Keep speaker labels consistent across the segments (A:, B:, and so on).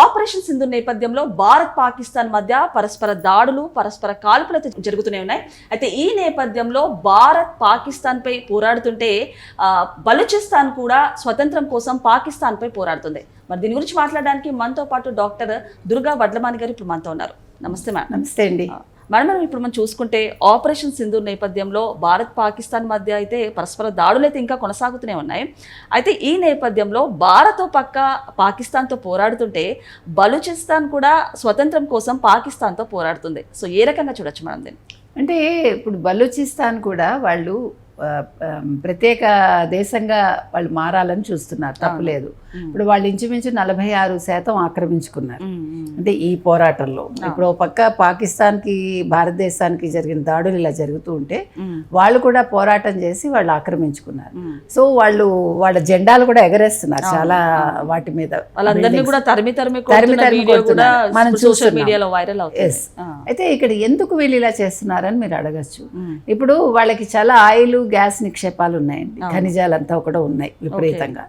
A: Operation Sindhu నేపథ్యంలో భారత్ పాకిస్తాన్ మధ్య పరస్పర దాడులు పరస్పర కాల్పులు అయితే జరుగుతూనే ఉన్నాయి. అయితే ఈ నేపథ్యంలో భారత్ పాకిస్తాన్ పై పోరాడుతుంటే బలూచిస్తాన్ కూడా స్వతంత్రం కోసం పాకిస్తాన్ పై పోరాడుతుంది. మరి దీని గురించి మాట్లాడడానికి మనతో పాటు డాక్టర్ దుర్గా వడ్లమాని గారు ఇప్పుడు మనతో ఉన్నారు. నమస్తే మేడం
B: నమస్తే అండి.
A: మనం ఇప్పుడు మనం చూసుకుంటే ఆపరేషన్ సింధు నేపథ్యంలో భారత్ పాకిస్తాన్ మధ్య అయితే పరస్పర దాడులు అయితే ఇంకా కొనసాగుతూనే ఉన్నాయి. అయితే ఈ నేపథ్యంలో భారత్ పక్క పాకిస్తాన్తో పోరాడుతుంటే బలూచిస్తాన్ కూడా స్వతంత్రం కోసం పాకిస్తాన్తో పోరాడుతుంది. సో ఏ రకంగా చూడొచ్చు మనం దీన్ని?
B: అంటే ఇప్పుడు బలూచిస్తాన్ కూడా వాళ్ళు ప్రత్యేక దేశంగా వాళ్ళు మారాలని చూస్తున్నారు. తప్పులేదు ఇప్పుడు వాళ్ళు ఇంచుమించు నలభై ఆరు శాతం ఆక్రమించుకున్నారు. అంటే ఈ పోరాటంలో. ఇప్పుడు పక్క పాకిస్తాన్కి భారతదేశానికి జరిగిన దాడులు ఇలా జరుగుతూ ఉంటే వాళ్ళు కూడా పోరాటం చేసి వాళ్ళు ఆక్రమించుకున్నారు. సో వాళ్ళు వాళ్ళ జెండాలు కూడా ఎగరేస్తున్నారు చాలా వాటి మీద
A: వాళ్ళందరినీ కూడా తరిమి తరిమి
B: తరిమి తరిమి. మనం
A: సోషల్
B: చూస్తున్నాం.
A: మీడియాలో వైరల్ అవుతుంది.
B: అయితే ఇక్కడ ఎందుకు వీళ్ళు ఇలా చేస్తున్నారని మీరు అడగచ్చు. ఇప్పుడు వాళ్ళకి చాలా ఆయిల్ గ్యాస్ నిక్షేపాలు ఉన్నాయండి. ఖనిజాలంతా కూడా ఉన్నాయి విపరీతంగా.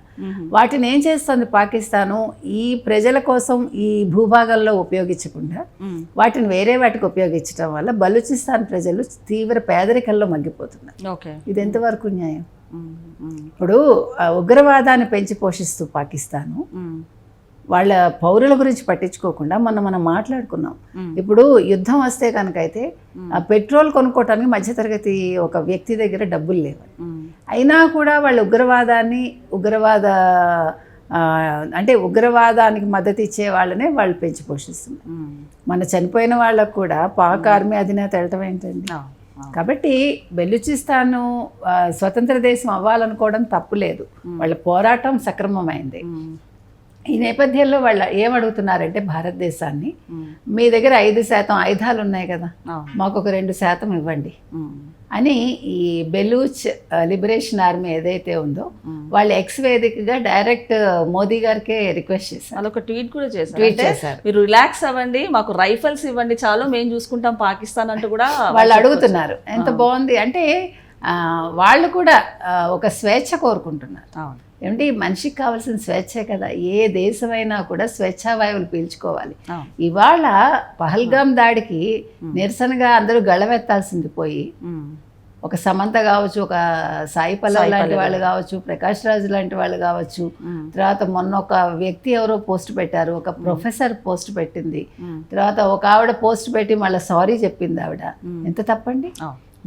B: వాటిని ఏం చేస్తుంది పాకిస్తాను? ఈ ప్రజల కోసం ఈ భూభాగంలో ఉపయోగించకుండా వాటిని వేరే వాటికి ఉపయోగించడం వల్ల బలూచిస్తాన్ ప్రజలు తీవ్ర పేదరికంలో మగ్గిపోతున్నారు. ఇది ఎంతవరకు న్యాయం? ఇప్పుడు ఉగ్రవాదాన్ని పెంచి పోషిస్తూ పాకిస్తాను. వాళ్ళ పౌరుల గురించి పట్టించుకోకుండా మొన్న మనం మాట్లాడుకున్నాం. ఇప్పుడు యుద్ధం వస్తే కనుక అయితే ఆ పెట్రోల్ కొనుక్కోవటానికి మధ్యతరగతి ఒక వ్యక్తి దగ్గర డబ్బులు లేవు. అయినా కూడా వాళ్ళ ఉగ్రవాదాన్ని ఉగ్రవాద అంటే ఉగ్రవాదానికి మద్దతు ఇచ్చే వాళ్ళనే వాళ్ళు పెంచి పోషిస్తున్నారు. మన చనిపోయిన వాళ్ళకు కూడా పాక్ ఆర్మీ అధినేత వెళ్ళటం ఏంటండి? కాబట్టి బెలూచిస్తాను స్వతంత్ర దేశం అవ్వాలనుకోవడం తప్పు లేదు. వాళ్ళ పోరాటం సక్రమమైంది. ఈ నేపథ్యంలో వాళ్ళు ఏమడుగుతున్నారంటే భారతదేశాన్ని? మీ దగ్గర ఐదు శాతం ఆయుధాలు ఉన్నాయి కదా? మాకు ఒక రెండు శాతం ఇవ్వండి. అని ఈ బెలూచ్ లిబరేషన్ ఆర్మీ ఏదైతే ఉందో వాళ్ళు ఎక్స్ వేదికగా డైరెక్ట్ మోదీ గారికే రిక్వెస్ట్ చేశారు.
A: వాళ్ళు ఒక ట్వీట్ కూడా చేశారు.
B: ట్వీట్ చేశారు.
A: మీరు రిలాక్స్ అవ్వండి మాకు రైఫల్స్ ఇవ్వండి చాలు మేము చూసుకుంటాం పాకిస్తాన్ అంటూ కూడా
B: వాళ్ళు అడుగుతున్నారు. ఎంత బాగుంది అంటే వాళ్ళు కూడా ఒక స్వేచ్ఛ కోరుకుంటున్నారు.
A: అవును.
B: ఏమంటే మనిషికి కావాల్సిన స్వేచ్ఛే కదా. ఏ దేశమైనా కూడా స్వేచ్ఛావాయువులు పీల్చుకోవాలి. ఇవాళ పహల్గాం దాడికి నిరసనగా అందరూ గళవెత్తాల్సింది పోయి. ఒక సమంత కావచ్చు ఒక సాయి పల్లవి లాంటి వాళ్ళు కావచ్చు ప్రకాష్ రాజు లాంటి వాళ్ళు కావచ్చు. తర్వాత మొన్న ఒక వ్యక్తి ఎవరో పోస్ట్ పెట్టారు ఒక ప్రొఫెసర్ పోస్ట్ పెట్టింది. తర్వాత ఒక ఆవిడ పోస్ట్ పెట్టి మళ్ళీ సారీ చెప్పింది ఆవిడ. ఎంత తప్పండి.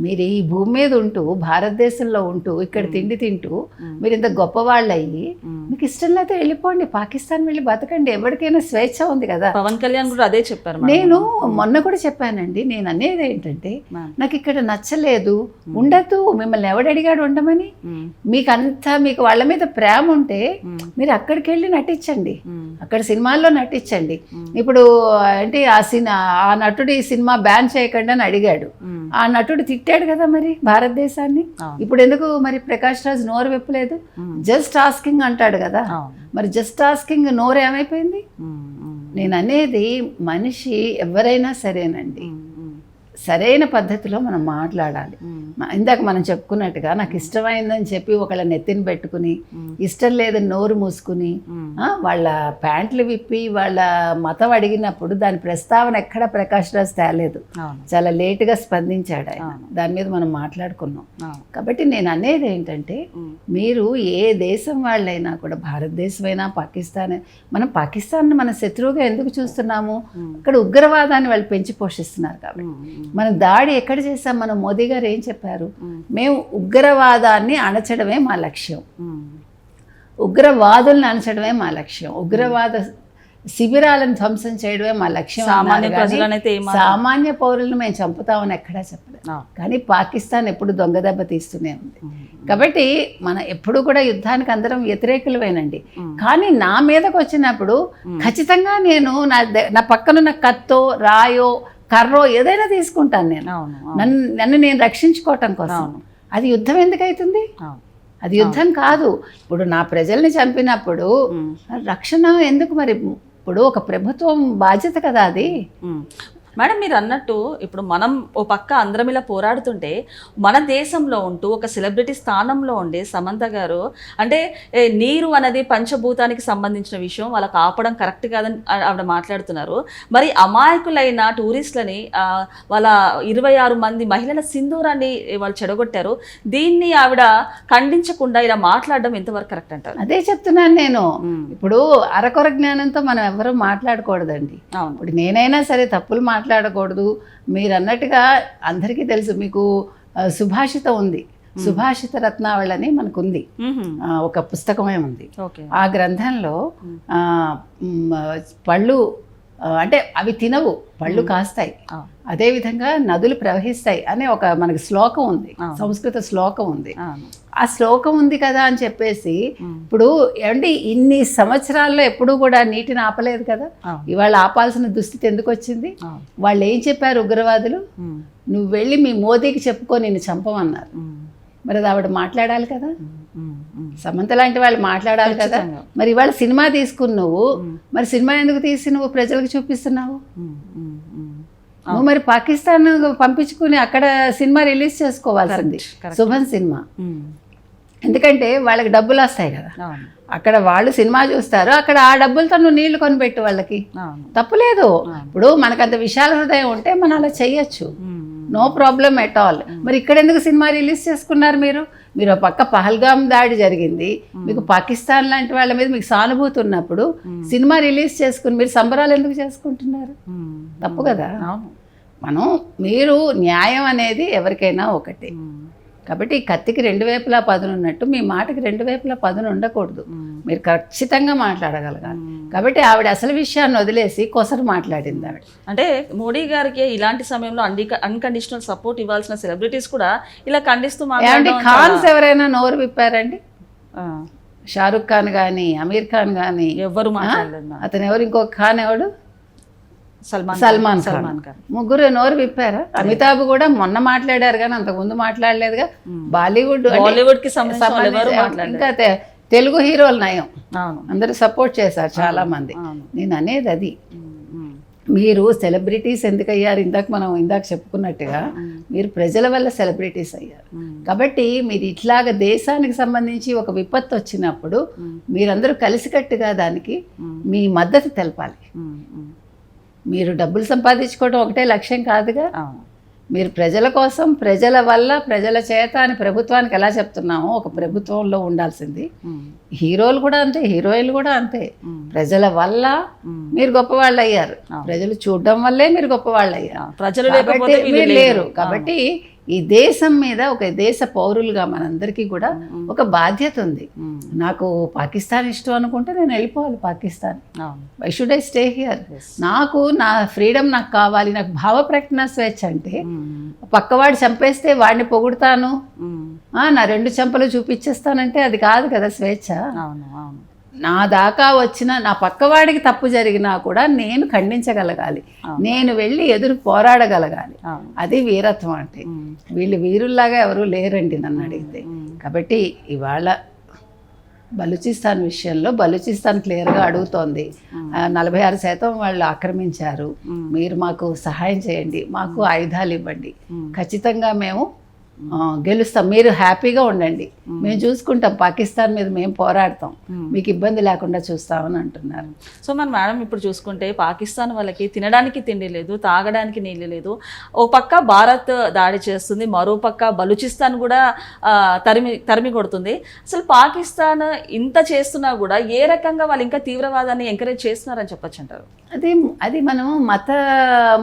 B: మీరు ఈ భూమి మీద ఉంటూ భారతదేశంలో ఉంటూ ఇక్కడ తిండి తింటూ మీరు ఇంత గొప్పవాళ్ళు అయ్యి మీకు ఇష్టం లేకపోతే వెళ్ళిపోండి పాకిస్తాన్ వెళ్ళి బతకండి ఎవరికైనా స్వేచ్ఛ ఉంది కదా.
A: పవన్ కళ్యాణ్ కూడా అదే చెప్పారు.
B: నేను మొన్న కూడా చెప్పానండి నేను అనేది ఏంటంటే. నాకు ఇక్కడ నచ్చలేదు. ఉండద్దు మిమ్మల్ని ఎవడు అడిగాడు ఉండమని. మీకు అంతా మీకు వాళ్ళ మీద ప్రేమ ఉంటే. మీరు అక్కడికి వెళ్ళి నటించండి. అక్కడ సినిమాల్లో నటించండి. ఇప్పుడు అంటే ఆ సినిమా ఆ నటుడు ఈ సినిమా బ్యాన్ చేయకండి అని అడిగాడు. ఆ నటుడు తిట్టాడు కదా మరి భారతదేశాన్ని. ఇప్పుడు ఎందుకు మరి ప్రకాష్ రాజ్ నోరు విప్పలేదు. జస్ట్ ఆస్కింగ్ అంటాడు కదా. మరి జస్ట్ ఆస్కింగ్ నోరు ఏమైపోయింది. నేను అనేది మనిషి ఎవరైనా సరేనండి. సరైన పద్ధతిలో మనం మాట్లాడాలి. ఇందాక మనం చెప్పుకున్నట్టుగా నాకు ఇష్టమైందని చెప్పి ఒకళ్ళ నెత్తిని పెట్టుకుని ఇష్టం లేదని నోరు మూసుకుని వాళ్ళ ప్యాంట్లు విప్పి వాళ్ళ మతం అడిగినప్పుడు దాని ప్రస్తావన ఎక్కడ ప్రకాష్ రాజ్ తేలేదు. చాలా లేటుగా స్పందించాడు ఆయన. దాని మీద మనం మాట్లాడుకున్నాం. కాబట్టి నేను అనేది ఏంటంటే. మీరు ఏ దేశం వాళ్ళైనా కూడా భారతదేశమైనా పాకిస్తాన్ మనం పాకిస్తాన్ మన శత్రువుగా ఎందుకు చూస్తున్నాము? అక్కడ ఉగ్రవాదాన్ని వాళ్ళు పెంచి పోషిస్తున్నారు కాబట్టి. మనం దాడి ఎక్కడ చేసాం మనం మోదీ గారు ఏం చెప్పారు?
A: మ్మ్.
B: ఉగ్రవాదాన్ని అణచడమే మా లక్ష్యం. ఉగ్రవాదుల్ని అణచడమే మా లక్ష్యం. ఉగ్రవాద శిబిరాలను ధ్వంసం చేయడమే మా లక్ష్యం
A: సామాన్య
B: పౌరులను మేము చంపుతామని ఎక్కడా చెప్పలేదు. కానీ పాకిస్తాన్ ఎప్పుడు దొంగ దెబ్బ తీస్తూనే ఉంది. కాబట్టి మన ఎప్పుడు కూడా యుద్ధానికి అందరం వ్యతిరేకులమేనండి. కానీ నా మీదకి వచ్చినప్పుడు ఖచ్చితంగా నేను నా నా పక్కనున్న కత్తో రాయో కర్రో ఏదైనా తీసుకుంటాను నేను. నన్ను నన్ను నేను రక్షించుకోవటం కోసం అది యుద్ధం ఎందుకు అవుతుంది
A: అవును.
B: అది యుద్ధం కాదు ఇప్పుడు నా ప్రజల్ని చంపినప్పుడు. రక్షణ ఎందుకు మరి ఇప్పుడు ఒక ప్రభుత్వం బాధ్యత కదా అది.
A: మేడం మీరు అన్నట్టు ఇప్పుడు మనం ఓ పక్క అందరం ఇలా పోరాడుతుంటే మన దేశంలో ఉంటూ ఒక సెలబ్రిటీ స్థానంలో ఉండే సమంత గారు అంటే నీరు అనేది పంచభూతానికి సంబంధించిన విషయం వాళ్ళకి ఆపడం కరెక్ట్ కాదని ఆవిడ మాట్లాడుతున్నారు. మరి అమాయకులైన టూరిస్టులని వాళ్ళ ఇరవై ఆరు మంది మహిళల సింధూరాన్ని వాళ్ళు చెడగొట్టారు. దీన్ని ఆవిడ ఖండించకుండా ఇలా మాట్లాడడం ఎంతవరకు కరెక్ట్ అంటారు?
B: అదే చెప్తున్నాను నేను. ఇప్పుడు అరకొర జ్ఞానంతో మనం ఎవరు మాట్లాడకూడదండి.
A: అవును.
B: ఇప్పుడు నేనైనా సరే తప్పులు మాట్లాడకూడదు. మీరు అన్నట్టుగా అందరికీ తెలుసు మీకు సుభాషితం ఉంది. సుభాషిత రత్నావళి అని మనకు ఉంది ఒక పుస్తకమే ఉంది. ఆ గ్రంథంలో పళ్ళు అంటే అవి తినవు పళ్ళు కాస్తాయి. అదేవిధంగా నదులు ప్రవహిస్తాయి అనే ఒక మనకి శ్లోకం ఉంది. సంస్కృత శ్లోకం ఉంది. ఆ శ్లోకం ఉంది కదా అని చెప్పేసి. ఇప్పుడు ఏమండి ఇన్ని సంవత్సరాల్లో ఎప్పుడూ కూడా నీటిని ఆపలేదు కదా ఇవాళ ఆపాల్సిన దుస్థితి ఎందుకు వచ్చింది వాళ్ళు ఏం చెప్పారు ఉగ్రవాదులు. నువ్వు వెళ్ళి మీ మోదీకి చెప్పుకో నిన్ను చంపమన్నారు. మరి అది ఆవిడ మాట్లాడాలి కదా. సమంత లాంటి వాళ్ళు మాట్లాడాలి కదా. మరి ఇవాళ సినిమా తీసుకుని నువ్వు
A: మ్మ్.
B: మరి సినిమా ఎందుకు తీసి నువ్వు ప్రజలకు చూపిస్తున్నావు. నువ్వు మరి పాకిస్తాన్ పంపించుకుని అక్కడ సినిమా రిలీజ్ చేసుకోవాల్సింది. శుభన్ సినిమా. ఎందుకంటే వాళ్ళకి డబ్బులు వస్తాయి కదా. అక్కడ వాళ్ళు సినిమా చూస్తారు అక్కడ ఆ డబ్బులతో నువ్వు నీళ్ళు కొనిపెట్టు వాళ్ళకి. తప్పులేదు ఇప్పుడు మనకంత విశాల హృదయం ఉంటే మనం అలా చెయ్యొచ్చు
A: మ్మ్.
B: No problem at all. మరి ఇక్కడ ఎందుకు సినిమా రిలీజ్ చేసుకున్నారు మీరు? మీరు పక్క పహల్గామ్ దాడి జరిగింది. మీకు పాకిస్తాన్ లాంటి వాళ్ళ మీద మీకు సానుభూతి ఉన్నప్పుడు సినిమా రిలీజ్ చేసుకుని మీరు సంబరాలు ఎందుకు చేసుకుంటున్నారు. తప్పు కదా. మనం మీరు న్యాయం అనేది ఎవరికైనా ఒకటే. కాబట్టి ఈ కత్తికి రెండు వైపులా పదును ఉన్నట్టు మీ మాటకి రెండు వైపులా పదును ఉండకూడదు. మీరు ఖచ్చితంగా మాట్లాడగలగాలి. కాబట్టి ఆవిడ అసలు విషయాన్ని వదిలేసి కొసరు మాట్లాడింది ఆవిడ.
A: అంటే మోడీ గారికి ఇలాంటి సమయంలో అన్డి అన్కండిషనల్ సపోర్ట్ ఇవ్వాల్సిన సెలబ్రిటీస్ కూడా ఇలా ఖండిస్తూ
B: ఖాన్స్ ఎవరైనా నోరు విప్పారండి? షారుఖ్ ఖాన్ కానీ అమీర్ ఖాన్ కానీ
A: మేడం.
B: అతను ఎవరు? ఇంకొక ఖాన్ ఎవడు?
A: సల్మాన్
B: సల్మాన్
A: సల్మాన్ ఖాన్.
B: ముగ్గురు నోరు విప్పారా. అమితాబ్ కూడా మొన్న మాట్లాడారు కానీ అంతకుముందు మాట్లాడలేదుగా. బాలీవుడ్
A: బాలీవుడ్కి
B: ఇంకా తెలుగు హీరోలు నయం. అందరూ సపోర్ట్ చేశారు చాలా మంది నేను అనేది అది. మీరు సెలబ్రిటీస్ ఎందుకు అయ్యారు ఇందాక మనం ఇందాక చెప్పుకున్నట్టుగా మీరు ప్రజల వల్ల సెలబ్రిటీస్ అయ్యారు. కాబట్టి మీరు ఇట్లాగ దేశానికి సంబంధించి ఒక విపత్తు వచ్చినప్పుడు మీరందరూ కలిసికట్టుగా దానికి. మీ మద్దతు తెలపాలి. మీరు డబ్బులు సంపాదించుకోవడం ఒకటే లక్ష్యం కాదుగా? మీరు ప్రజల కోసం ప్రజల వల్ల ప్రజల చేత అని ప్రభుత్వానికి ఎలా చెప్తున్నామో ఒక ప్రభుత్వంలో ఉండాల్సింది. హీరోలు కూడా అంతే హీరోయిన్లు కూడా అంతే. ప్రజల వల్ల. మీరు గొప్పవాళ్ళు అయ్యారు. ప్రజలు చూడడం వల్లే మీరు గొప్పవాళ్ళు అయ్యారు.
A: ప్రజలు
B: లేరు. కాబట్టి ఈ దేశం మీద ఒక దేశ పౌరులుగా మనందరికీ కూడా ఒక బాధ్యత ఉంది. నాకు పాకిస్తాన్ ఇష్టం అనుకుంటే నేను వెళ్ళిపోవాలి Pakistan. I should I stay here. నాకు నా ఫ్రీడమ్ నాకు కావాలి నాకు భావ ప్రకటన స్వేచ్ఛ అంటే. పక్కవాడు చంపేస్తే వాడిని పొగుడుతాను. నా రెండు చెంపలు చూపించేస్తానంటే అది కాదు కదా స్వేచ్ఛ.
A: అవును అవును.
B: నా దాకా వచ్చిన నా పక్కవాడికి తప్పు జరిగినా కూడా నేను ఖండించగలగాలి. నేను వెళ్ళి ఎదురు పోరాడగలగాలి. అది వీరత్వం అంటే. వీళ్ళు వీరుల్లాగా ఎవరు లేరండి నన్ను అడిగితే. కాబట్టి ఇవాళ బలూచిస్తాన్ విషయంలో బలూచిస్తాన్ క్లియర్గా అడుగుతోంది. నలభై ఆరు శాతం వాళ్ళు ఆక్రమించారు. మీరు మాకు సహాయం చేయండి. మాకు ఆయుధాలు ఇవ్వండి. ఖచ్చితంగా మేము గెలుస్తాం. మీరు హ్యాపీగా ఉండండి. మేము. చూసుకుంటాం. పాకిస్తాన్ మీద మేము పోరాడతాం. మీకు ఇబ్బంది లేకుండా చూస్తామని అంటున్నారు.
A: సో మన మేడం ఇప్పుడు చూసుకుంటే పాకిస్తాన్ వాళ్ళకి తినడానికి తిండి లేదు తాగడానికి నీళ్ళు లేదు. ఓ పక్క భారత్ దాడి చేస్తుంది. మరో పక్క బలూచిస్తాన్ కూడా తరిమి తరిమి కొడుతుంది. అసలు పాకిస్తాన్ ఇంత చేస్తున్నా కూడా ఏ రకంగా వాళ్ళు ఇంకా తీవ్రవాదాన్ని ఎంకరేజ్ చేస్తున్నారని చెప్పొచ్చు అంటారు?
B: అది అది మనం మత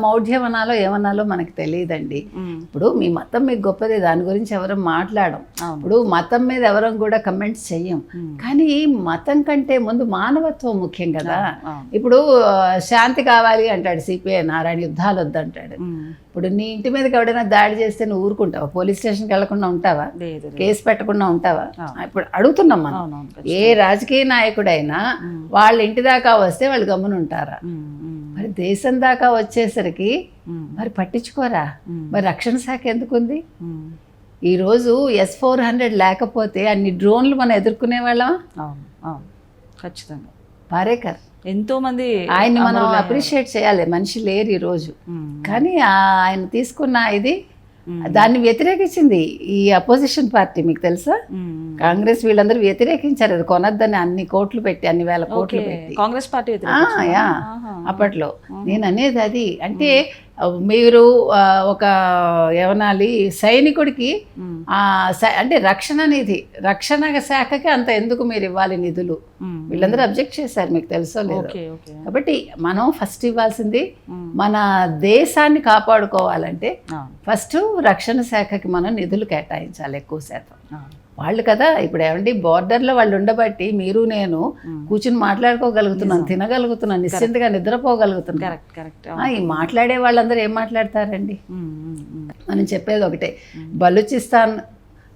B: మౌఢ్యమనాలో ఏమనాలో మనకు తెలియదండి. ఇప్పుడు మీ మతం మీకు గొప్పది దాని గురించి ఎవరు మాట్లాడం. ఇప్పుడు మతం మీద ఎవరం కూడా కమెంట్స్ చెయ్యం. కానీ మతం కంటే ముందు మానవత్వం ముఖ్యం కదా. ఇప్పుడు శాంతి కావాలి అంటాడు సిపిఐ నారాయణ యుద్ధాలు వద్దంటాడు. ఇప్పుడు నీ ఇంటి మీదకి ఎవడైనా దాడి చేస్తే నువ్వు ఊరుకుంటావా పోలీస్ స్టేషన్కి వెళ్ళకుండా ఉంటావా. కేసు పెట్టకుండా ఉంటావా ఇప్పుడు అడుగుతున్నాం మనం ఏ రాజకీయ నాయకుడైనా వాళ్ళ ఇంటి దాకా వస్తే వాళ్ళు.
A: మ్మ్.
B: మరి దేశం దాకా వచ్చేసరికి. మరి పట్టించుకోరా. మరి రక్షణ శాఖ ఎందుకుంది. ఈరోజు ఎస్ ఫోర్ హండ్రెడ్ లేకపోతే అన్ని డ్రోన్లు మనం ఎదుర్కొనే వాళ్ళం
A: ఖచ్చితంగా
B: పారేకర్.
A: ఎంతో మంది
B: ఆయన్ని మనం అప్రిషియేట్ చేయాలి. మనిషి లేరు ఈ రోజు
A: మ్మ్.
B: కానీ ఆయన తీసుకున్న ఇది దాన్ని వ్యతిరేకించింది ఈ అపోజిషన్ పార్టీ మీకు తెలుసా. కాంగ్రెస్ వీళ్ళందరూ వ్యతిరేకించారు. అది కొనొద్దని అన్ని కోట్లు పెట్టి అన్ని వేల కోట్లు. పెట్టి.
A: కాంగ్రెస్ పార్టీ.
B: అప్పట్లో. నేను అనేది అది. అంటే మీరు ఒక ఏమనాలి సైనికుడికి అంటే రక్షణ నిధి రక్షణ శాఖకి అంత ఎందుకు మీరు ఇవ్వాలి నిధులు. వీళ్ళందరూ అబ్జెక్ట్ చేశారు మీకు తెలుసో లేదు కాబట్టి మనం ఫస్ట్ ఇవ్వాల్సింది. మన దేశాన్ని కాపాడుకోవాలంటే ఫస్ట్ రక్షణ శాఖకి మనం నిధులు కేటాయించాలి ఎక్కువ శాతం. వాళ్ళు కదా ఇప్పుడు ఏమండి బోర్డర్లో వాళ్ళు ఉండబట్టి మీరు నేను కూర్చుని మాట్లాడుకోగలుగుతున్నాం తినగలుగుతున్నాం నిశ్చింతగా నిద్రపోగలుగుతున్నాం
A: కరెక్ట్
B: ఈ మాట్లాడే వాళ్ళందరూ ఏం మాట్లాడతారండి? మనం చెప్పేది ఒకటే బలూచిస్తాన్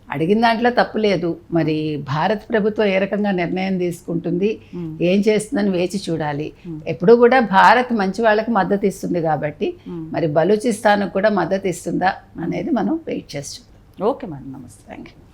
B: అడిగిన దాంట్లో తప్పు లేదు. మరి భారత ప్రభుత్వం ఏ రకంగా నిర్ణయం తీసుకుంటుంది ఏం చేస్తుందని వేచి చూడాలి. ఎప్పుడు కూడా భారత్ మంచి వాళ్ళకి మద్దతు ఇస్తుంది కాబట్టి మరి బలూచిస్తాన్కు కూడా మద్దతు ఇస్తుందా అనేది మనం వెయిట్ చేసి చూద్దాం.
A: ఓకే మేడం నమస్తే.
B: Thank you